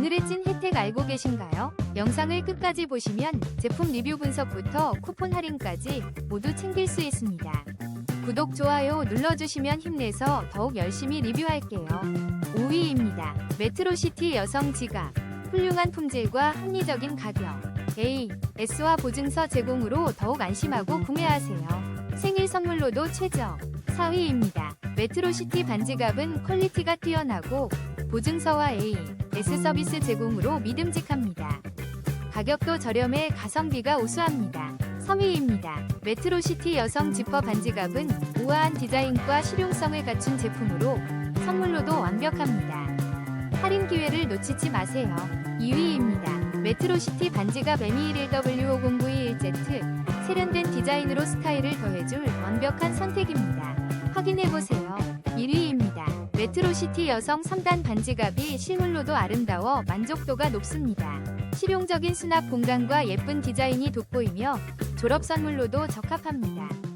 오늘의 찐 혜택 알고 계신가요? 영상을 끝까지 보시면 제품 리뷰 분석부터 쿠폰 할인까지 모두 챙길 수 있습니다. 구독, 좋아요 눌러주시면 힘내서 더욱 열심히 리뷰할게요. 5위입니다. 메트로시티 여성 지갑. 훌륭한 품질과 합리적인 가격. A, S와 보증서 제공으로 더욱 안심하고 구매하세요. 생일 선물로도 최적. 4위입니다. 메트로시티 반지갑은 퀄리티가 뛰어나고 보증서와 A, S 서비스 제공으로 믿음직합니다. 가격도 저렴해 가성비가 우수합니다. 3위입니다. 메트로시티 여성 지퍼 반지갑은 우아한 디자인과 실용성을 갖춘 제품으로 선물로도 완벽합니다. 할인 기회를 놓치지 마세요. 2위입니다. 메트로시티 반지갑 M21W5091Z 세련된 디자인으로 스타일을 더해줄 완벽한 선택입니다. 확인해보세요. 1위 메트로시티 여성 3단 반지갑이 실물로도 아름다워 만족도가 높습니다. 실용적인 수납 공간과 예쁜 디자인이 돋보이며 졸업 선물로도 적합합니다.